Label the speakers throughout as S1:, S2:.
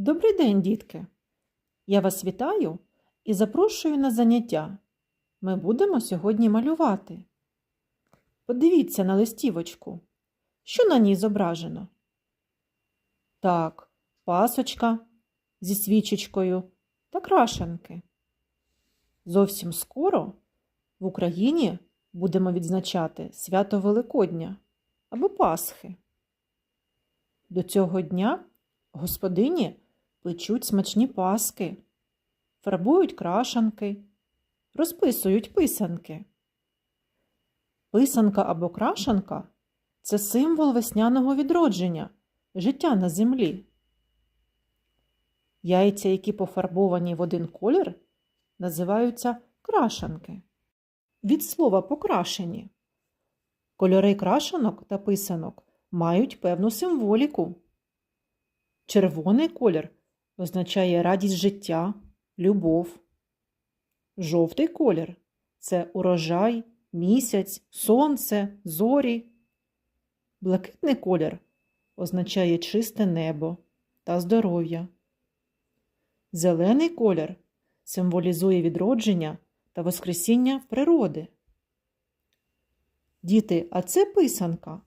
S1: Добрий день, дітки! Я вас вітаю і запрошую на заняття. Ми будемо сьогодні малювати. Подивіться на листівочку. Що на ній зображено? Так, пасочка зі свічечкою та крашенки. Зовсім скоро в Україні будемо відзначати свято Великодня або Пасхи. До цього дня господині печуть смачні паски, фарбують крашанки, розписують писанки. Писанка або крашанка це символ весняного відродження, життя на землі. Яйця, які пофарбовані в один колір, називаються крашанки. Від слова покрашені. Кольори крашанок та писанок мають певну символіку. Червоний колір означає радість життя, любов. Жовтий колір це урожай, місяць, сонце, зорі. Блакитний колір означає чисте небо та здоров'я. Зелений колір символізує відродження та воскресіння природи. Діти, а це писанка.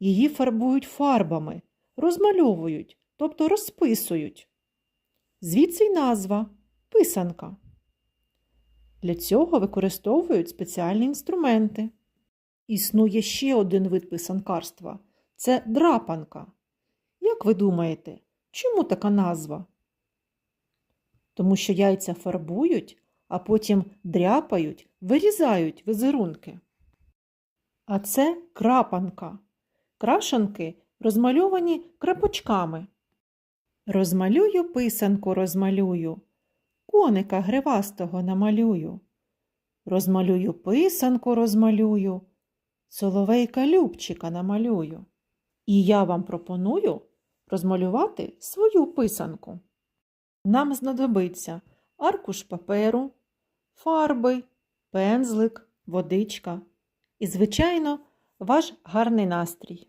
S1: Її фарбують фарбами, розмальовують, тобто розписують. Звідси й назва писанка. Для цього використовують спеціальні інструменти. Існує ще один вид писанкарства це драпанка. Як ви думаєте, чому така назва? Тому що яйця фарбують, а потім дряпають, вирізають візерунки. А це крапанка. Крашанки розмальовані крапочками. Розмалюю писанку, розмалюю, коника гривастого намалюю. Розмалюю писанку, розмалюю, соловейка любчика намалюю. І я вам пропоную розмалювати свою писанку. Нам знадобиться аркуш паперу, фарби, пензлик, водичка і, звичайно, ваш гарний настрій.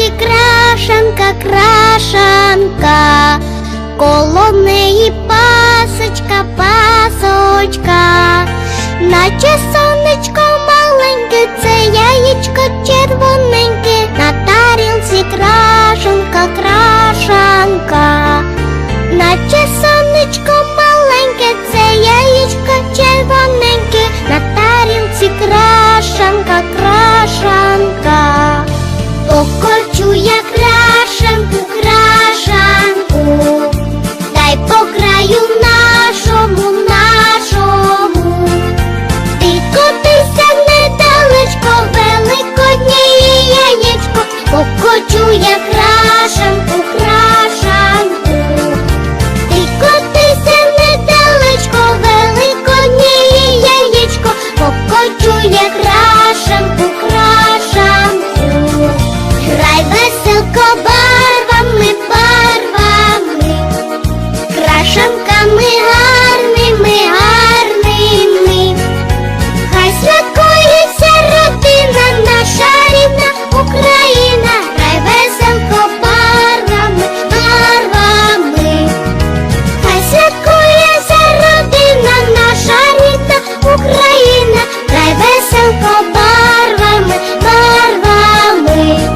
S2: Осі крашанка, крашанка, коло неї пасочка, пасочка. як раша